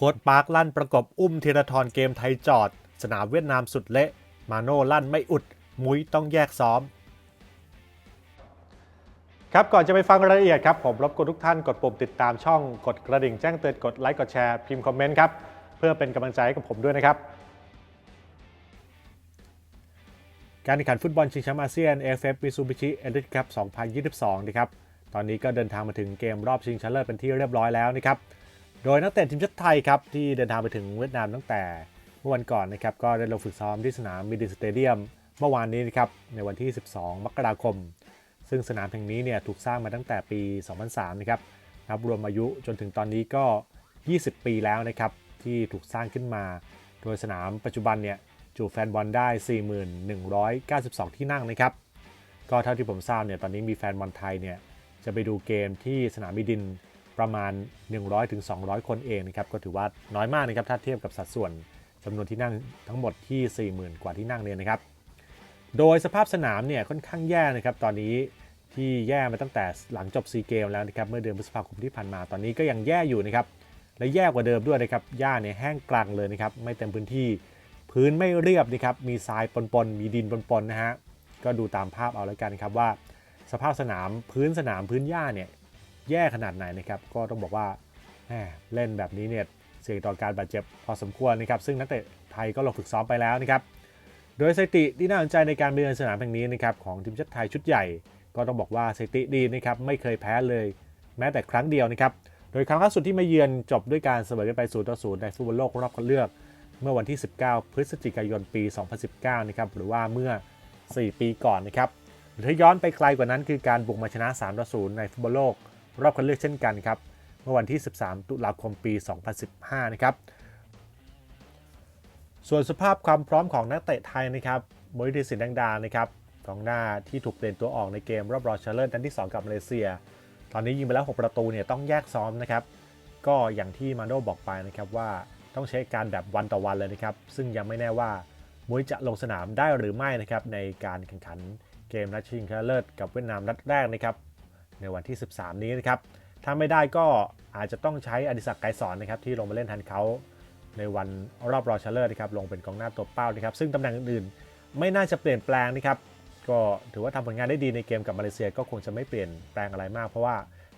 โค้ดปาร์คลั่นประกบอุ้มธีรทรเกมไทยจอด สนามเวียดนามสุดเละ มาโน่ลั่นไม่อุด มุ้ยต้องแยกซ้อม ครับก่อนจะไปฟังรายละเอียดครับ ผมรบกวนทุกท่านกดปุ่มติดตามช่องกดกระดิ่งแจ้งเตือนกดไลค์กดแชร์พิมพ์คอมเมนต์ครับเพื่อเป็นกำลังใจให้กับผมด้วยนะครับการแข่งขันฟุตบอลชิงแชมป์อาเซียน AFF Mitsubishi Elite Cup 2022 นะครับ ตอนนี้ก็เดินทางมาถึงเกมรอบชิงชนะเลิศเป็นที่เรียบร้อยแล้วนะครับ โดยนักเตะทีมชาติไทยครับที่เดินทางไปถึงเวียดนามตั้งแต่เมื่อวันก่อนนะครับก็ได้ลงฝึกซ้อมที่สนามมิดิสเตเดียมเมื่อวานนี้นะครับในวันที่ 12 มกราคม ซึ่งสนามแห่งนี้เนี่ยถูกสร้างมาตั้งแต่ปี 2003 นะครับนับรวมอายุจนถึงตอนนี้ก็ 20 ปีแล้วนะครับที่ถูกสร้างขึ้นมา โดยสนามปัจจุบันเนี่ยจุแฟนบอลได้ 4192 ที่นั่งนะครับก็เท่าที่ผมทราบเนี่ยตอนนี้มีแฟนบอลไทยเนี่ยจะไปดูเกมที่สนามบิดิน ประมาณ 100-200คนเองนะครับก็ถือว่าน้อยมากนะครับถ้าเทียบกับสัดส่วนจำนวนที่นั่งทั้งหมดที่ 40,000 กว่าที่นั่งเนี่ยนะครับ โดยสภาพสนามเนี่ยค่อนข้างแย่นะครับตอนนี้ที่แย่มาตั้งแต่หลังจบซีเกมแล้วนะครับเมื่อเดือนพฤษภาคมที่ผ่านมาตอนนี้ก็ยังแย่อยู่นะครับและแย่กว่าเดิมด้วยนะครับหญ้าเนี่ยแห้งกลางเลยนะครับไม่เต็มพื้นที่พื้นไม่เรียบนะครับมีทรายปนๆมีดินปนๆนะฮะก็ดูตามภาพเอาแล้วกันครับว่า สภาพสนามพื้นสนามพื้นหญ้าเนี่ย แย่ขนาดไหนนะครับก็ต้องบอกว่าเล่นแบบนี้เนี่ยเสี่ยงต่อการบาดเจ็บพอสมควรนะครับซึ่งนักเตะไทยก็ลงฝึกซ้อมไปแล้วนะครับโดยสถิติที่น่าสนใจในการเยือนสนามแห่งนี้นะครับของทีมชาติไทยชุดใหญ่ ก็ต้องบอกว่าสถิติดีนะครับไม่เคยแพ้เลยแม้แต่ครั้งเดียวนะครับโดยครั้งล่าสุดที่มาเยือนจบด้วยการเสมอกันไป0ต่อ0ในฟุตบอลโลกรอบคัดเลือกเมื่อวันที่ 19 พฤศจิกายน ปี 2019 นะครับ หรือว่าเมื่อ 4 ปีก่อนนะครับ หรือถ้าย้อนไปไกลกว่านั้นคือการบุกมาชนะ3ต่อ0ในฟุตบอลโลก รอบคัดเลือกเช่นกันครับ เมื่อวันที่ 13 ตุลาคมปี 2015 นะครับ ส่วนสภาพความพร้อมของนักเตะไทยนะครับมวยดีสินดังดานะครับกองหน้าที่ถูกเปลี่ยนตัวออกในเกมรอบรองชนะเลิศนัดที่ 2 กับมาเลเซีย ตอนนี้ยิงไปแล้ว 6 ประตูเนี่ยต้องแยกซ้อมนะครับ ก็อย่างที่มาโดบอกไปนะครับว่าต้องใช้การแบบวันต่อวันเลยนะครับ ซึ่งยังไม่แน่ว่ามุ้ยจะลงสนามได้หรือไม่นะครับในการแข่งขันเกมนัดชิงชนะเลิศกับเวียดนามนัดแรกนะครับ ในวันที่ 13 นี้นะครับ ถ้าไม่ได้ก็อาจจะต้องใช้อดิศักดิ์ไกรสอนนะครับที่ลงมาเล่นแทนเขาในวันรอบรองชนะเลิศนะครับลงเป็นกองหน้าตัวเป้านะครับ ซึ่งตำแหน่งอื่นๆไม่น่าจะเปลี่ยนแปลงนะครับ ก็ถือว่าทำผลงานได้ดีในเกมกับมาเลเซียก็คงจะไม่เปลี่ยนแปลงอะไรมากเพราะว่า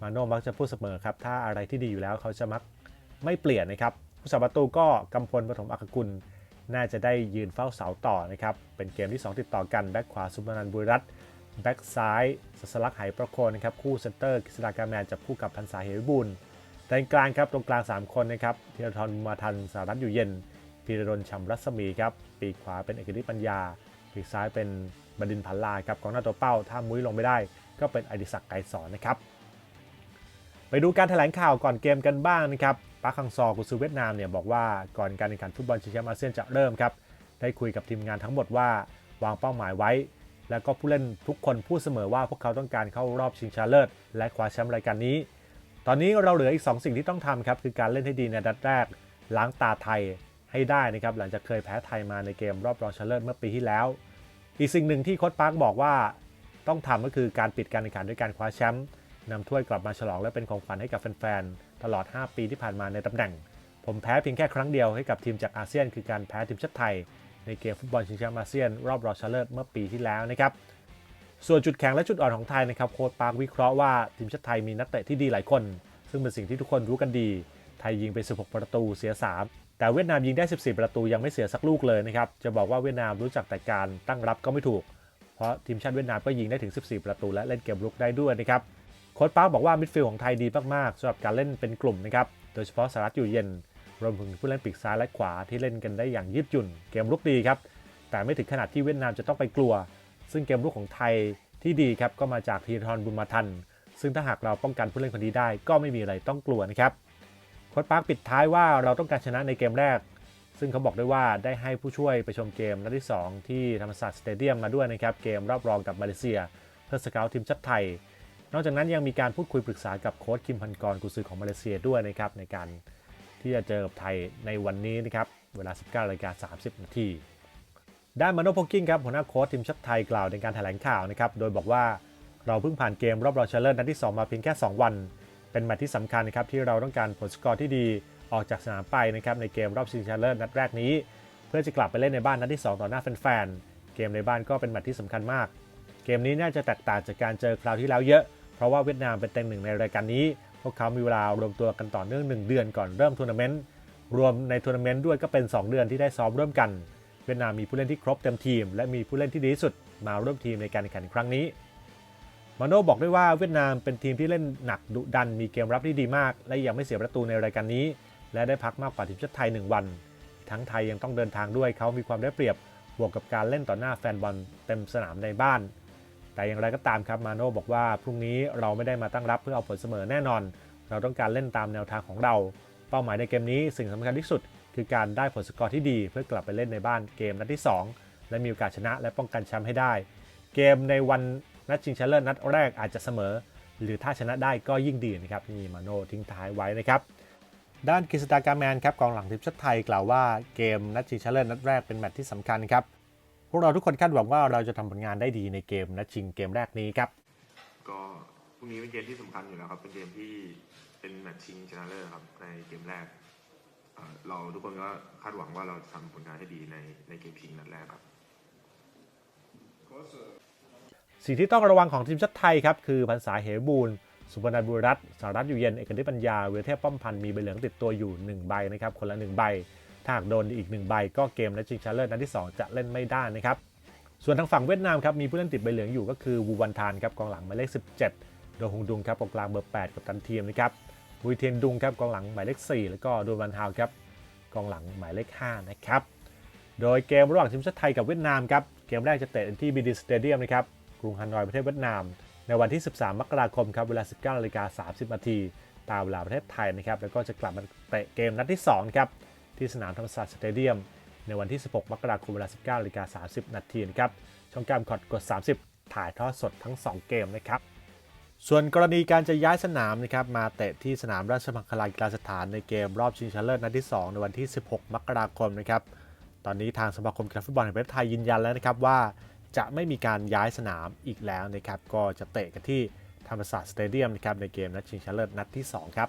มาโน่มักจะพูดเสมอครับ ถ้าอะไรที่ดีอยู่แล้วเขาจะมักไม่เปลี่ยนนะครับ ผู้สาประตูก็กำพลปฐมอักกุล น่าจะได้ยืนเฝ้าเสาต่อนะครับ เป็นเกมที่ 2 ติดต่อกันแบ็คขวาสุบนันบุรัต แบ็คซ้ายสัสลักไหประโคนนะครับคู่เซนเตอร์กฤษฎากาแมนจับคู่กับพันษาเหวิบูลย์ด้านกลางครับตรงกลาง 3 คนนะครับธีรทรมาทันสารัตอยู่เย็นพีรดลชำรัศมีครับปีกขวาเป็นเอกฤทธิ์ปัญญา ปีกซ้ายเป็นบดินพันลาครับกองหน้าตัวเป้า ถ้ามุ้ยลงไม่ได้ ก็เป็นอดิศักดิ์ไกรสอนนะครับ ไปดูการแถลงข่าวก่อนเกมกันบ้างนะครับปาคังซอกุซือเวียดนามเนี่ยบอกว่าก่อนการแข่งขันฟุตบอลชิงแชมป์อาเซียนจะเริ่มครับได้คุยกับทีมงานทั้งหมดว่าวางเป้าหมายไว้ แล้วก็ผู้เล่นทุกคนพูดเสมอว่าพวกเขาต้องการเข้ารอบชิงชนะเลิศและคว้าแชมป์รายการนี้ ตอนนี้เราเหลืออีก 2 สิ่งที่ต้องทำครับคือการเล่นให้ดีในนัดแรก ล้างตาไทยให้ได้นะครับหลังจากเคยแพ้ไทยมาในเกมรอบรองชนะเลิศเมื่อปีที่แล้ว อีกสิ่งหนึ่งที่โค้ชปาร์คบอกว่าต้องทำก็คือการปิดการแข่งขันด้วยการคว้าแชมป์นำถ้วยกลับมาฉลองและเป็นของขวัญให้กับแฟนๆตลอด 5 ปีที่ผ่านมาในตำแหน่ง ผมแพ้เพียงแค่ครั้งเดียวให้กับทีมจากอาเซียน คือการแพ้ทีมชาติไทย ในเกมฟุตบอลชิงแชมป์อาเซียน รอบรองชนะเลิศเมื่อปีที่แล้วนะครับส่วนจุดแข็งและจุดอ่อนของไทยนะครับโค้ชปาร์ควิเคราะห์ว่าทีมชาติไทยมีนักเตะที่ดีหลายคน ซึ่งเป็นสิ่งที่ทุกคนรู้กันดี ไทยยิงไป 16 ประตูเสีย 3 แต่เวียดนามยิงได้ 14 ประตูยังไม่เสียสักลูกเลยนะครับจะบอกว่าเวียดนามรู้จักแต่การตั้งรับก็ไม่ถูก เพราะทีมชาติเวียดนามก็ยิงได้ถึง 14 ประตูและเล่นเกมรุกได้ด้วยนะครับโค้ชปาร์คบอกว่ามิดฟิลด์ของไทยดีมากๆสำหรับการเล่นเป็นกลุ่มนะครับโดยเฉพาะสารัตอยู่เย็น รวมถึงผู้เล่นปีกซ้ายและขวาที่เล่นกันได้อย่างยืดหยุ่น เกมรุกดีครับ แต่ไม่ถึงขนาดที่เวียดนามจะต้องไปกลัว ซึ่งเกมรุกของไทยที่ดีครับก็มาจากธีรทรบุญมาทัน ซึ่งถ้าหากเราป้องกันผู้เล่นคนนี้ได้ ก็ไม่มีอะไรต้องกลัวนะครับโค้ชปาร์คปิดท้ายว่าเราต้องการชนะในเกมแรก ซึ่งเขาบอกด้วยว่าได้ให้ผู้ช่วยไปชมเกมนัดที่ 2 ที่ธรรมศาสตร์สเตเดียมมาด้วยนะครับเกมรอบรองกับมาเลเซีย เพื่อสเกาต์ทีมชาติไทยนอกจากนั้นยังมีการพูดคุยปรึกษากับโค้ชคิมพันกรกุซือของมาเลเซียด้วยนะครับในการ ที่จะเจอกับไทยในวันนี้นะครับ เวลา 19นาฬิกา30 นาที ด้านมาโนโพกิ้งครับหัวหน้าโค้ชทีมชาติไทยกล่าวในการแถลงข่าวนะครับ โดยบอกว่าเราเพิ่งผ่านเกมรอบรองชนะเลิศนัดที่ 2 มาเพียงแค่ 2 วัน เป็นแมตช์ที่สำคัญนะครับที่เราต้องการผลสกอร์ที่ดีออกจากสนามไปนะครับในเกมรอบชิงชนะเลิศนัดแรกนี้ เพื่อจะกลับไปเล่นในบ้านนัดที่ 2 ต่อหน้าแฟนๆเกมในบ้านก็เป็นแมตช์ที่สำคัญมาก เกมนี้น่าจะแตกต่างจากการเจอคราวที่แล้วเยอะ เพราะว่าเวียดนามเป็นเต็งหนึ่งในรายการนี้ พวกเขามีเวลารวมตัวกันต่อเนื่อง 1 เดือนก่อนเริ่มทัวร์นาเมนต์ รวมในทัวร์นาเมนต์ด้วยก็เป็น 2 เดือนที่ได้ซ้อมร่วมกัน เวียดนามมีผู้เล่นที่ครบเต็มทีม และมีผู้เล่นที่ดีที่สุดมาร่วมทีมในการแข่งขันครั้งนี้ มาโน่บอกด้วยว่าเวียดนามเป็นทีมที่เล่นหนักดุดัน มีเกมรับที่ดีมาก และยังไม่เสียประตูในรายการนี้ และได้พักมากกว่าทีมชาติไทย 1 วัน ทั้งไทยยังต้องเดินทางด้วยเขามีความได้เปรียบ บวกกับการเล่นต่อหน้าแฟนบอลเต็มสนามในบ้าน แต่อย่างไรก็ตามครับมาโน่บอกว่าพรุ่งนี้เราไม่ได้มาตั้งรับเพื่อเอาผลเสมอแน่นอน เราต้องการเล่นตามแนวทางของเรา เป้าหมายในเกมนี้สิ่งสำคัญที่สุด คือการได้ผลสกอร์ที่ดี เพื่อกลับไปเล่นในบ้านเกมนัดที่ 2 และมีโอกาสชนะและป้องกันแชมป์ให้ได้ เกมในวันนัดชิงชนะเลิศนัดแรกอาจจะเสมอ หรือถ้าชนะได้ก็ยิ่งดีนะครับนี่มาโน่ทิ้งท้ายไว้นะครับด้านกฤษฎากาแมนครับกองหลังทีมชาติไทยกล่าวว่าเกมนัดชิงชนะเลิศนัดแรกเป็นแมตช์ที่สำคัญครับ พวกเราทุกคนคาดหวังว่าเราจะทำผลงานได้ดีในเกมนัดชิงเกมแรกนี้ครับ ก็พรุ่งนี้เป็นเกมที่สำคัญอยู่แล้วครับ เป็นเกมที่เป็นแมตช์ชิงชนะเลิศครับในเกมแรกเอ่อเราทุกคนก็คาดหวังว่าเราจะทำผลงานให้ดีในในเกมชิงนัดแรกครับ สิ่งที่ต้องระวังของทีมชาติไทยครับ คือพันษาเหบูลย์สุพนันบุรีรัตน์สารัตน์อยู่เย็น เอกนิตปัญญาเวรเทพป้อมพันธ์มีใบเหลืองติดตัวอยู่ 1 ใบนะครับ คนละ 1 ใบ ถ้าหากโดนอีก1ใบก็เกมนัดชิงชนะเลิศนัดที่ 2 จะเล่นไม่ได้นะครับ ส่วนทางฝั่งเวียดนามครับมีผู้เล่นติดใบเหลืองอยู่ก็คือวูวันทานครับกองหลังหมายเลข 17 โดฮงดุงครับกองกลางเบอร์ 8 กับตันทีมนะครับบุยเทียนดุงครับกองหลังหมายเลข 4 แล้วก็โดนวันฮาวครับกองหลังหมายเลข 5 นะครับ โดยเกมระหว่างทีมชาติไทยกับเวียดนามครับเกมแรกจะเตะที่บีดีสเตเดียมนะครับกรุงฮานอยประเทศเวียดนาม ในวันที่ 13 มกราคมครับเวลา 19นาฬิกา30นาทีตามเวลาประเทศไทยนะครับแล้วก็จะกลับมาเตะเกมนัดที่2ครับ ที่สนามธรรมศาสตร์สเตเดียม ในวันที่ 16 มกราคมเวลา 19นาฬิกา30 นาทีนะครับ ช่องการคอดกด 30 ถ่ายทอดสดทั้ง 2 เกมนะครับ ส่วนกรณีการจะย้ายสนามนะครับมาเตะที่สนามราชมังคลากีฬาสถานในเกมรอบชิงชนะเลิศนัดที่ 2 ในวันที่ 16 มกราคมนะครับ ตอนนี้ทางสมาคมกีฬาฟุตบอลแห่งประเทศไทยยืนยันแล้วนะครับว่าจะไม่มีการย้ายสนามอีกแล้วนะครับ ก็จะเตะกันที่ธรรมศาสตร์สเตเดียมนะครับในเกมนัดชิงชนะเลิศนัดที่ 2 ครับ